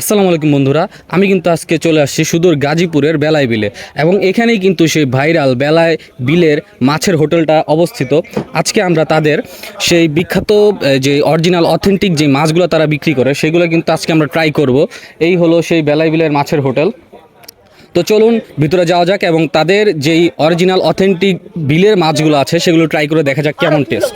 আসসালামু আলাইকুম বন্ধুরা আমি কিন্তু আজকে চলে আসছি সুদূর গাজীপুরের বেলায় বিলে এবং এখানেই কিন্তু সেই ভাইরাল বেলায় বিলের মাছের হোটেলটা অবস্থিত। আজকে আমরা তাদের সেই বিখ্যাত যে অরিজিনাল অথেন্টিক যে মাছগুলো তারা বিক্রি করে সেগুলো কিন্তু আজকে আমরা ট্রাই করব। এই হলো সেই বেলায় বিলের মাছের হোটেল। তো চলুন ভিতরে যাওয়া যাক এবং তাদের যেই অরিজিনাল অথেন্টিক বিলের মাছগুলো আছে সেগুলো ট্রাই করে দেখা যাক কেমন টেস্ট।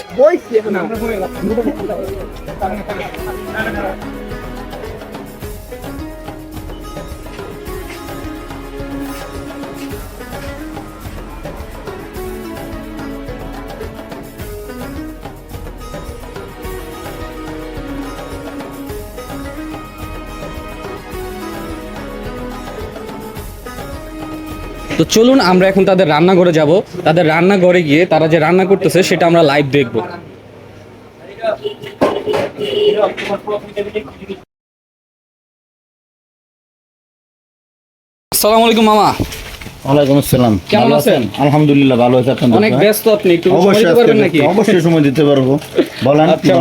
তো চলুন আমরা এখন তাদের রান্নাঘরে যাব। তাদের রান্নাঘরে গিয়ে তারা যে রান্না করতেছে সেটা আমরা লাইভ দেখব। আসসালামু আলাইকুম মামা। ওয়ালাইকুম আসসালাম। কেমন আছেন? আলহামদুলিল্লাহ ভালো আছে। আপনার অনেক ব্যস্ত আপনি একটু সময় দিতে পারবেন নাকি? অবশ্যই সময় দিতে পারব। বলেন আচ্ছা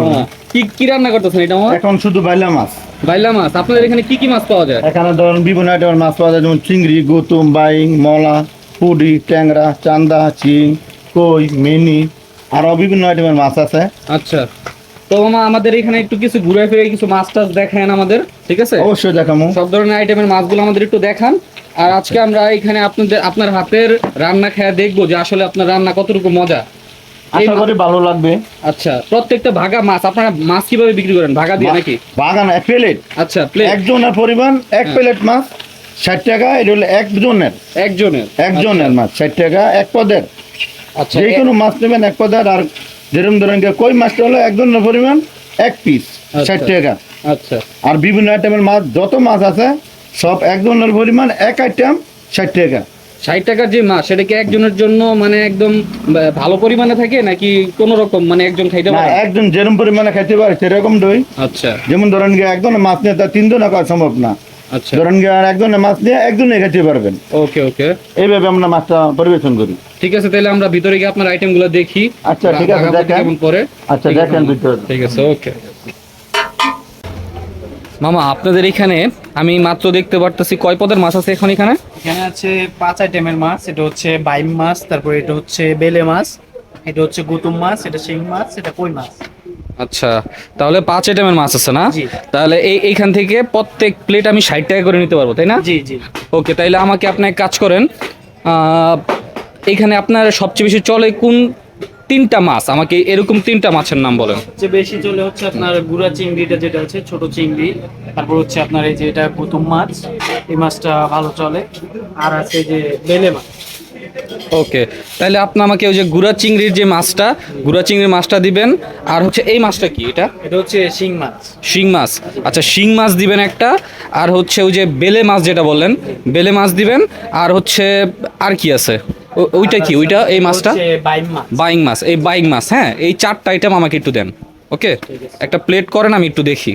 কি কি রান্না করতেছেন এটা এখন শুধু বাইলা মাছ। বাইলা মাছ আপনাদের এখানে কি কি মাছ পাওয়া যায়? এখানে ধরেন বিভিন্ন আইটেমের মাছ পাওয়া যায় যেমন চিংড়ি গৌতম বাইং মলা পুডি ট্যাংরা চান্দা চিং কই মিনি আরও বিভিন্ন আইটেমের মাছ আছে। আচ্ছা। তো মামা আমাদের এখানে একটু কিছু ঘুরে ফিরে কিছু মাছ টাছ দেখান আমাদের ঠিক আছে? অবশ্যই দেখামো। সব ধরনের আইটেমের মাছগুলো আমাদের একটু দেখান। আর আজকে আমরা এখানে আপনাদের আপনার হাতের রান্না খেয়ে দেখব যে আসলে আপনার রান্না কতটুকু মজা। আশা করি ভালো লাগবে। আচ্ছা প্রত্যেকটা ভাগা মাছ আপনারা মাছ কীভাবে বিক্রি করেন? ভাগা দিয়ে নাকি? বাগান এক প্লেট। আচ্ছা প্লেট। একজনের পরিমাণ এক হ্যাঁ। প্লেট মাছ ষাট টাকা এটা হলো একজনের একজনের একজনের মাছ ষাট টাকা এক পদের। আচ্ছা যে কোনো মাছ নেবেন এক পদের আর যেরকম ধরেন কই মাছটা হলো একজনের পরিমাণ এক পিস আচ্ছা। ষাট টাকা। আচ্ছা। আর বিভিন্ন আইটেমের মাছ যত মাছ আছে সব একজনের পরিমাণ এক আইটেম ষাট টাকা। ষাট টাকার যে মাছ সেটা কি একজনের জন্য মানে একদম ভালো পরিমাণে থাকে নাকি কোন রকম মানে একজন খাইতে পারে? একজন যেরকম পরিমাণে খেতে পারে সেরকম দই। আচ্ছা। যেমন ধরেন গিয়ে একজনের মাছ নিয়ে তার তিনজনে করা সম্ভব না। আচ্ছা। ধরেন গিয়ে আর একজনের মাছ নিয়ে একজনে খেতে পারবেন। ওকে ওকে। এইভাবে আমরা মাছটা পরিবেশন করি। ঠিক আছে তাহলে আমরা ভিতরে গিয়ে আপনার আইটেমগুলো দেখি। আচ্ছা, ঠিক আছে, দেখেন। পরে আচ্ছা দেখেন ভিতরে। ঠিক আছে ওকে। মামা আপনাদের এখানে আমি মাত্র দেখতে পারতেছি কয় পদের মাছ আছে এখন এখানে? এখানে আছে পাঁচ আইটেমের মাছ এটা হচ্ছে বাইম মাছ তারপরে এটা হচ্ছে বেলে মাছ এটা হচ্ছে গুতুম মাছ এটা শিং মাছ এটা কই মাছ? আচ্ছা তাহলে পাঁচ আইটেমের মাছ আছে না? তাহলে এই এইখান থেকে প্রত্যেক প্লেট আমি ষাট টাকা করে নিতে পারব তাই না? জি জি। ওকে তাইলে আমাকে আপনি এক কাজ করেন এখানে আপনার সবচেয়ে বেশি চলে কোন তিনটা মাছ আমাকে এরকম তিনটা মাছের নাম বলেন। যে বেশি চলে হচ্ছে আপনার গুড়া চিংড়িটা যেটা আছে ছোট চিংড়ি। তারপর হচ্ছে আপনার এই যে এটা প্রথম মাছ এই মাছটা ভালো চলে। আর আছে যে বেলে মাছ। ওকে তাহলে আপনি আমাকে ওই যে গুড়া চিংড়ির যে মাছটা গুড়া চিংড়ির মাছটা দিবেন। আর হচ্ছে এই মাছটা কি এটা? এটা হচ্ছে শিং মাছ। শিং মাছ। আচ্ছা শিং মাছ দিবেন একটা আর হচ্ছে ওই যে বেলে মাছ যেটা বললেন বেলে মাছ দিবেন। আর হচ্ছে আর কি আছে? ওইটা কি? ওইটা এই মাছটা? বাইং মাছ। এই বাইং মাছ হ্যাঁ? এই চারটা আইটেম আমাকে একটু দেন ওকে? একটা প্লেট করেন আমি একটু দেখি।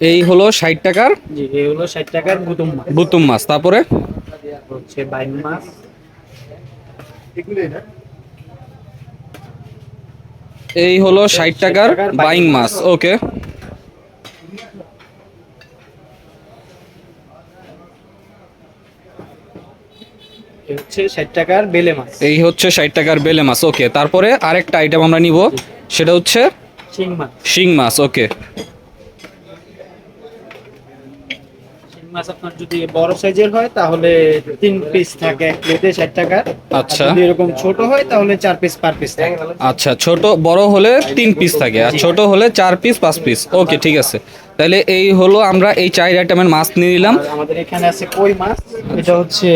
এই হলো ষাট টাকার জি এই হলো ষাট টাকার গুতুম মাছ। বুতুম মাছ তারপরে? হচ্ছে বাইম মাছ। এই হলো ষাট টাকার বাইং মাছ। ওকে। এই হচ্ছে ষাট টাকার বেলে মাছ। ওকে। তারপরে আরেকটা আইটেম আমরা নিব সেটা হচ্ছে শিং মাছ। শিং মাছ ওকে শিং মাছ আপনার যদি বড় সাইজের হয় তাহলে তিন পিস থাকে এক প্লেটে ষাট টাকা। আচ্ছা। যদি এরকম ছোট হয় তাহলে চার পিস পার পিস থাকে। আচ্ছা ছোট বড় হলে তিন পিস থাকে আর ছোট হলে চার পিস পাঁচ পিস ওকে ঠিক আছে। তাহলে এই হলো আমরা এই চার আইটেমের মাছ নিয়ে নিলাম। আমাদের এখানে আছে কই মাছ? এটা হচ্ছে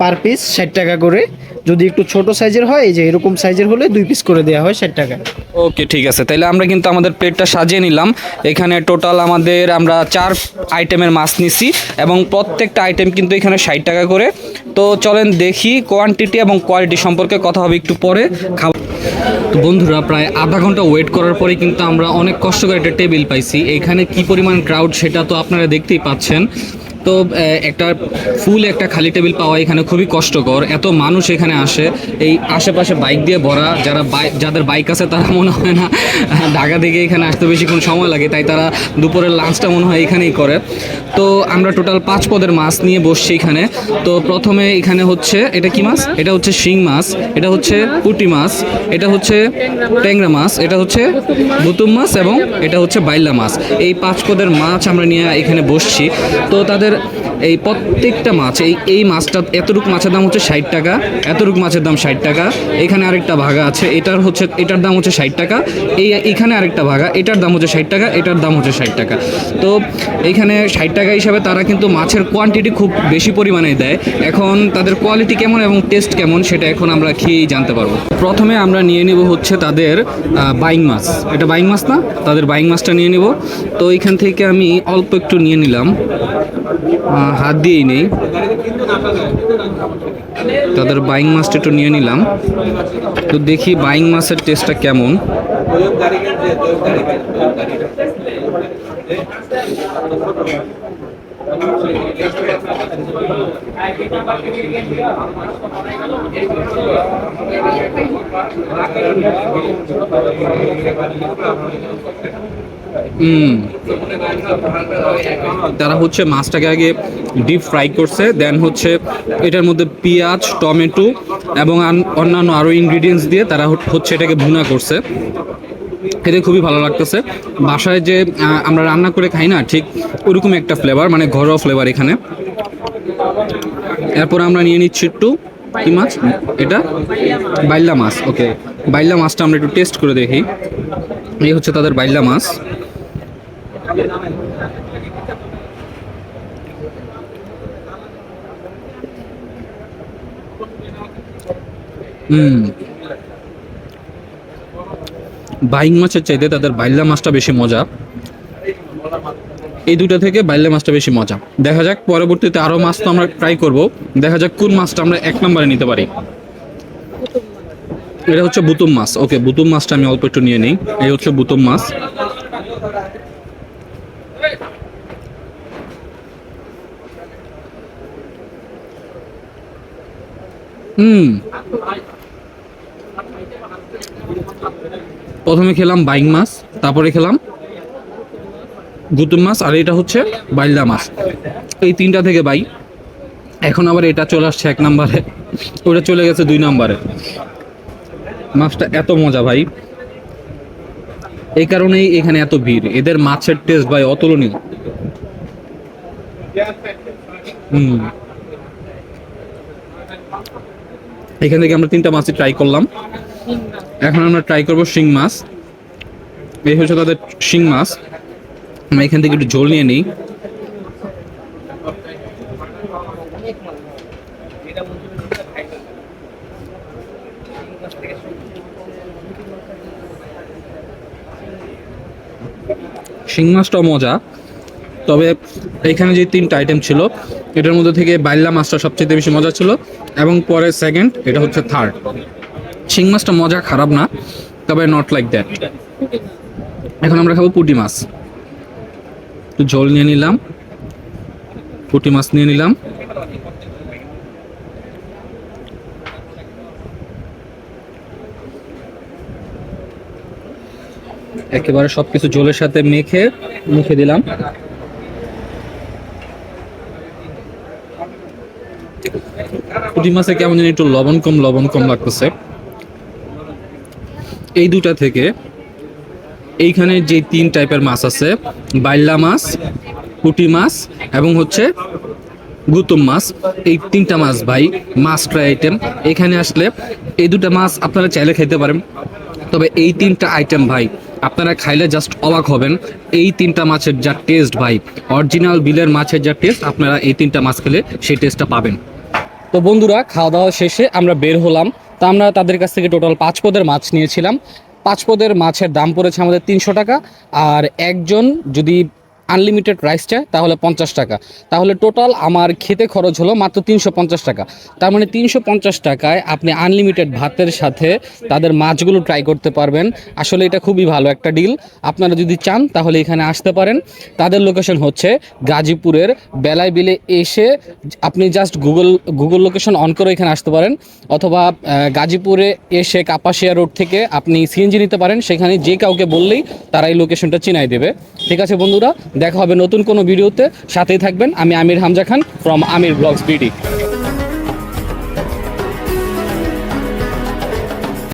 পার পিস ষাট টাকা করে। যদি একটু ছোট সাইজের হয় এই যে এরকম সাইজের হলে দুই পিস করে দেওয়া হয় ষাট টাকা। ওকে ঠিক আছে। তাহলে আমরা কিন্তু আমাদের প্লেটটা সাজিয়ে নিলাম। এখানে টোটাল আমাদের আমরা চার আইটেমের মাছ নিছি এবং প্রত্যেকটা আইটেম কিন্তু এখানে ষাট টাকা করে। তো চলেন দেখি কোয়ান্টিটি এবং কোয়ালিটি সম্পর্কে কথা হবে একটু পরে। খাবার তো বন্ধুরা, প্রায় আধা ঘণ্টা ওয়েট করার পরে কিন্তু আমরা অনেক কষ্ট করে একটা টেবিল পাইছি। এখানে কি পরিমাণ ক্রাউড সেটা তো আপনারা দেখতেই পাচ্ছেন। তো একটা ফুল একটা খালি টেবিল পাওয়া এখানে খুবই কষ্টকর। এত মানুষ এখানে আসে, এই আশেপাশে বাইক দিয়ে ভরা, যারা বাইক যাদের বাইক আছে তারা মনে হয় না ঢাকা থেকে এখানে আসতে বেশিক্ষণ সময় লাগে, তাই তারা দুপুরের লাঞ্চটা মনে হয় এখানেই করে। তো, আমরা টোটাল পাঁচ পদের মাছ নিয়ে বসছি এখানে। তো, প্রথমে এখানে হচ্ছে, এটা কি মাছ? এটা হচ্ছে শিং মাছ, এটা হচ্ছে পুঁটি মাছ, এটা হচ্ছে ট্যাংরা মাছ, এটা হচ্ছে বুতুম মাছ এবং এটা হচ্ছে বাইলা মাছ। এই পাঁচ পদের মাছ আমরা নিয়ে এখানে বসছি। তো, তাদের এই প্রত্যেকটা মাছ, এই এই মাছটা এতটুকু মাছের দাম হচ্ছে ষাট টাকা, এতটুকু মাছের দাম ষাট টাকা। এখানে আরেকটা ভাগা আছে, এটার হচ্ছে, এটার দাম হচ্ছে ষাট টাকা। এই, এখানে আরেকটা ভাগা, এটার দাম হচ্ছে ষাট টাকা, এটার দাম হচ্ছে ষাট টাকা। তো এইখানে ষাট টাকা হিসাবে তারা কিন্তু মাছের কোয়ান্টিটি খুব বেশি পরিমাণে দেয়। এখন তাদের কোয়ালিটি কেমন এবং টেস্ট কেমন সেটা এখন আমরা খেয়েই জানতে পারব। প্রথমে আমরা নিয়ে নেব হচ্ছে তাদের বাইং মাছ। এটা বাইং মাছ না? তাদের বাইং মাছটা নিয়ে নেব। তো এইখান থেকে আমি অল্প একটু নিয়ে নিলাম। হাত দিয়েই নেই। তাদের বাইং মাছটা একটু নিয়ে নিলাম। তো দেখি বাইং মাছের টেস্টটা কেমন। তারা হচ্ছে মাছটাকে আগে ডিপ ফ্রাই করছে দেন হচ্ছে এটার মধ্যে পেঁয়াজ, টমেটো এবং অন্যান্য আরও ইনগ্রিডিয়েন্টস দিয়ে তারা হচ্ছে এটাকে ভুনা করছে। খেতে খুবই ভালো লাগতেছে। বাসায় যে আমরা রান্না করে খাই না, ঠিক ওরকম একটা ফ্লেভার মানে ঘরোয়া ফ্লেভার এখানে। এরপর আমরা নিয়ে নিচ্ছি একটু কি মাছ? এটা? বাইল্লা মাছ ওকে বাইল্লা মাছটা আমরা একটু টেস্ট করে দেখি। এই হচ্ছে তাদের বাইল্লা মাছ। বাইং মাছের চাইতে তাদের বাইল্লা মাছটা বেশি মজা। এই দুটো থেকে বাইল্লা মাছটা বেশি মজা। দেখা যাক, পরবর্তীতে আরও মাছ তো আমরা ট্রাই করব। দেখা যাক কোন মাছটা আমরা এক নম্বরে নিতে পারি। এটা হচ্ছে বুতুম মাছ। ওকে, বুতুম মাছটা আমি অল্প একটু নিয়ে নিই। এই হচ্ছে বুতুম মাছ। হুম। প্রথমে খেলাম বাইং মাছ, তারপরে খেলাম গুতুম মাছ, আর এটা হচ্ছে বাইল্লা মাছ। এই তিনটা থেকে বাই। এখন আবার এটা চলে আসছে এক নাম্বারে। ওটা চলে গেছে দুই নাম্বারে। মাছটা এত মজা ভাই। এই কারণেই এখানে এত ভিড়। এদের মাছের টেস্ট ভাই অতুলনীয়। হুম। এখান থেকে আমরা তিনটা মাছই ট্রাই করলাম। এখন আমরা ট্রাই করব শিং মাছ। এই হচ্ছে তাদের শিং মাছ। আমরা এখান থেকে একটু ঝোল নিয়ে নিই। শিং মাছটাও মজা। তবে এখানে যে তিনটা আইটেম ছিল, এটার মধ্যে থেকে বাইল্লা মাছটা সবচেয়ে বেশি মজা ছিল এবং পরে সেকেন্ড এটা হচ্ছে থার্ড শিং মাছটা মজা খারাপ না, তবে নট লাইক দ্যাট এখন আমরা খাব পুঁটি মাছ। একটু ঝোল নিয়ে নিলাম। পুঁটি মাছ নিয়ে নিলাম। একেবারে সবকিছু জলের সাথে মেখে, মুখে দিলাম। পুঁটি মাছে কেমন জানি একটু লবণ কম লবণ কম লাগতেছে। এই দুটা থেকে এইখানে যে তিন টাইপের মাছ আছে, বাইল্লা মাছ, পুঁটি মাছ এবং হচ্ছে গুতুম মাছ, এই তিনটা মাছ ভাই, মাছ ট্রাই আইটেম এখানে আসলে এই দুটা মাছ আপনারা চাইলে খেতে পারেন। তবে এই তিনটা আইটেম ভাই, আপনারা খাইলে জাস্ট অবাক হবেন। এই তিনটা মাছের যা টেস্ট ভাই অরিজিনাল বিলের মাছের যা টেস্ট আপনারা এই তিনটা মাছ খেলে সেই টেস্টটা পাবেন। তো বন্ধুরা, খাওয়া দাওয়া শেষে আমরা বের হলাম। তা আমরা তাদের কাছ থেকে টোটাল পাঁচ পদের মাছ নিয়েছিলাম। পাঁচ পদের মাছের দাম পড়েছে আমাদের তিনশো টাকা। আর একজন যদি আনলিমিটেড রাইস চায় তাহলে পঞ্চাশ টাকা। তাহলে টোটাল আমার খেতে খরচ হলো মাত্র তিনশো পঞ্চাশ টাকা। তার মানে তিনশো পঞ্চাশ টাকায় আপনি আনলিমিটেড ভাতের সাথে তাদের মাছগুলো ট্রাই করতে পারবেন। আসলে এটা খুবই ভালো একটা ডিল আপনারা যদি চান, তাহলে এখানে আসতে পারেন। তাদের লোকেশন হচ্ছে গাজীপুরের বেলায় বিলে এসে আপনি just Google Google location on করে এখানে আসতে পারেন। অথবা গাজীপুরে এসে কাপাসিয়া রোড থেকে আপনি সিএনজি নিতে পারেন। সেখানে যে কাউকে বললেই তারা এই লোকেশনটা চিনাই দেবে। ঠিক আছে বন্ধুরা? দেখা হবে নতুন কোনো ভিডিওতে। সাথেই থাকবেন। আমি Amir Hamza Khan from Amir blogs BD.